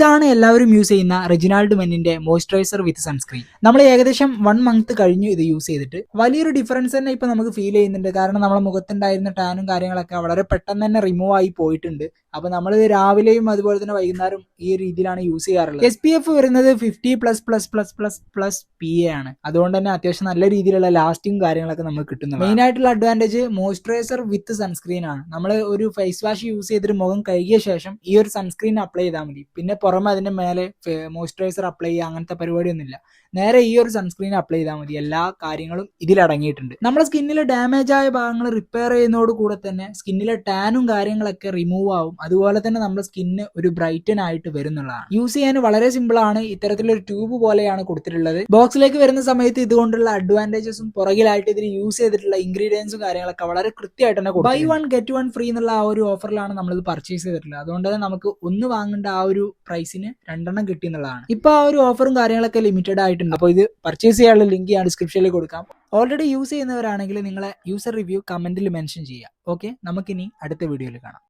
ഇതാണ് എല്ലാവരും യൂസ് ചെയ്യുന്ന റെജിനാൾഡ് മെന്നിന്റെ മോയ്സ്ചറൈസർ വിത്ത് സൺസ്ക്രീൻ നമ്മൾ ഏകദേശം വൺ മന്ത് കഴിഞ്ഞു ഇത് യൂസ് ചെയ്തിട്ട്. വലിയൊരു ഡിഫറൻസ് തന്നെ ഇപ്പൊ നമുക്ക് ഫീൽ ചെയ്യുന്നുണ്ട്. കാരണം നമ്മുടെ മുഖത്തുണ്ടായിരുന്ന ടാനും കാര്യങ്ങളൊക്കെ വളരെ പെട്ടെന്ന് തന്നെ റിമൂവ് ആയി പോയിട്ടുണ്ട്. അപ്പൊ നമ്മൾ രാവിലെയും അതുപോലെ തന്നെ വൈകുന്നേരം ഈ രീതിയിലാണ് യൂസ് ചെയ്യാറുള്ളത്. എസ് പി എഫ് വരുന്നത് fifty plus plus plus plus plus P A ആണ്. അതുകൊണ്ട് തന്നെ അത്യാവശ്യം നല്ല രീതിയിലുള്ള ലാസ്റ്റിംഗ് കാര്യങ്ങളൊക്കെ നമുക്ക് കിട്ടുന്നത് മെയിൻ ആയിട്ടുള്ള അഡ്വാന്റേജ് മോയ്സ്ചറൈസർ വിത്ത് സൺസ്ക്രീൻ ആണ്. നമ്മൾ ഒരു ഫേസ് വാഷ് യൂസ് ചെയ്തിട്ട് മുഖം കഴുകിയ ശേഷം ഈ ഒരു സൺസ്ക്രീൻ അപ്ലൈ ചെയ്താൽ മതി. പിന്നെ പുറമെ അതിന്റെ മേലെ മോയ്സ്ചറൈസർ അപ്ലൈ ചെയ്യുക അങ്ങനത്തെ പരിപാടിയൊന്നുമില്ല. നേരെ ഈ ഒരു സൺസ്ക്രീൻ അപ്ലൈ ചെയ്താൽ മതി. എല്ലാ കാര്യങ്ങളും ഇതിലടങ്ങിയിട്ടുണ്ട്. നമ്മുടെ സ്കിന്നിലെ ഡാമേജ് ആയ ഭാഗങ്ങൾ റിപ്പയർ ചെയ്യുന്നതോട് കൂടെ തന്നെ സ്കിന്നിലെ ടാനും കാര്യങ്ങളൊക്കെ റിമൂവ് ആവും. അതുപോലെ തന്നെ നമ്മുടെ സ്കിന്ന് ഒരു ബ്രൈറ്റൻ ആയിട്ട് വരുന്നുള്ളതാണ് യൂസ് ചെയ്യാൻ വളരെ സിമ്പിൾ ആണ്. ഇത്തരത്തിലൊരു ട്യൂബ് പോലെയാണ് കൊടുത്തിട്ടുള്ളത്. ബോക്സിലേക്ക് വരുന്ന സമയത്ത് ഇതുകൊണ്ടുള്ള അഡ്വാന്റേജസും പുറകിലായിട്ട് ഇതിന് യൂസ് ചെയ്തിട്ടുള്ള ഇൻഗ്രീഡിയൻസും കാര്യങ്ങളൊക്കെ വളരെ കൃത്യമായിട്ട് തന്നെ buy one get one free എന്നുള്ള ആ ഒരു ഓഫറിലാണ് നമ്മളിത് പർച്ചേസ് ചെയ്തിട്ടുള്ളത്. അതുകൊണ്ട് തന്നെ നമുക്ക് ഒന്ന് വാങ്ങേണ്ട ആ ഒരു പ്രൈസിന് രണ്ടെണ്ണം കിട്ടി എന്നുള്ളതാണ്. ഇപ്പൊ ആ ഒരു ഓഫറും കാര്യങ്ങളൊക്കെ ലിമിറ്റഡ് ആയിട്ടുണ്ട്. അപ്പോൾ ഇത് പർച്ചേസ് ചെയ്യാനുള്ള ലിങ്ക് ഞാൻ ഡിസ്ക്രിപ്ഷനിൽ കൊടുക്കാം. ഓൾറെഡി യൂസ് ചെയ്യുന്നവരാണെങ്കിൽ നിങ്ങളെ യൂസർ റിവ്യൂ കമന്റിൽ മെൻഷൻ ചെയ്യുക ഓക്കെ നമുക്കിനി അടുത്ത വീഡിയോയിൽ കാണാം.